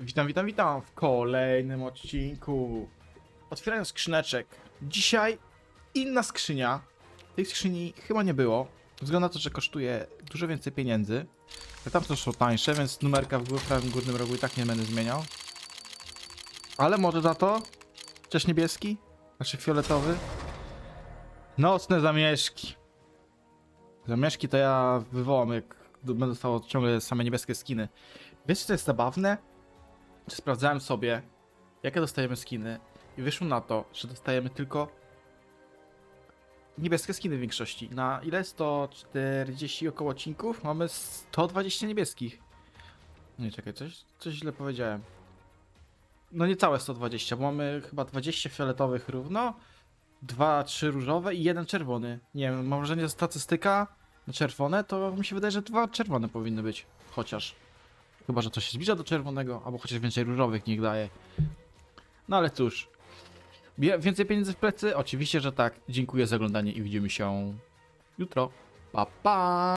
Witam, witam, witam w kolejnym odcinku. Otwierając skrzyneczek. Dzisiaj inna skrzynia. Tej skrzyni chyba nie było. Względu na to, że kosztuje dużo więcej pieniędzy. Ale Tam to są tańsze, więc numerka w prawym górnym rogu i tak nie będę zmieniał. Ale może za to? Chociaż niebieski? Znaczy fioletowy? Nocne zamieszki. Zamieszki to ja wywołam, jak będę dostawał ciągle same niebieskie skiny. Wiecie, co jest zabawne? Sprawdzałem sobie, jakie dostajemy skiny i wyszło na to, że dostajemy tylko niebieskie skiny w większości. Na ile? 140 około odcinków? Mamy 120 niebieskich. Nie, czekaj, coś, coś źle powiedziałem. No niecałe 120, bo mamy chyba 20 fioletowych równo, 2, 3 różowe i jeden czerwony. Nie wiem, mam wrażenie, że statystyka na czerwone, to mi się wydaje, że dwa czerwone powinny być. Chociaż. Chyba, że to się zbliża do czerwonego, albo chociaż więcej różowych niech daje. No ale cóż. Więcej pieniędzy w plecy? Oczywiście, że tak. Dziękuję za oglądanie i widzimy się jutro. Pa, pa!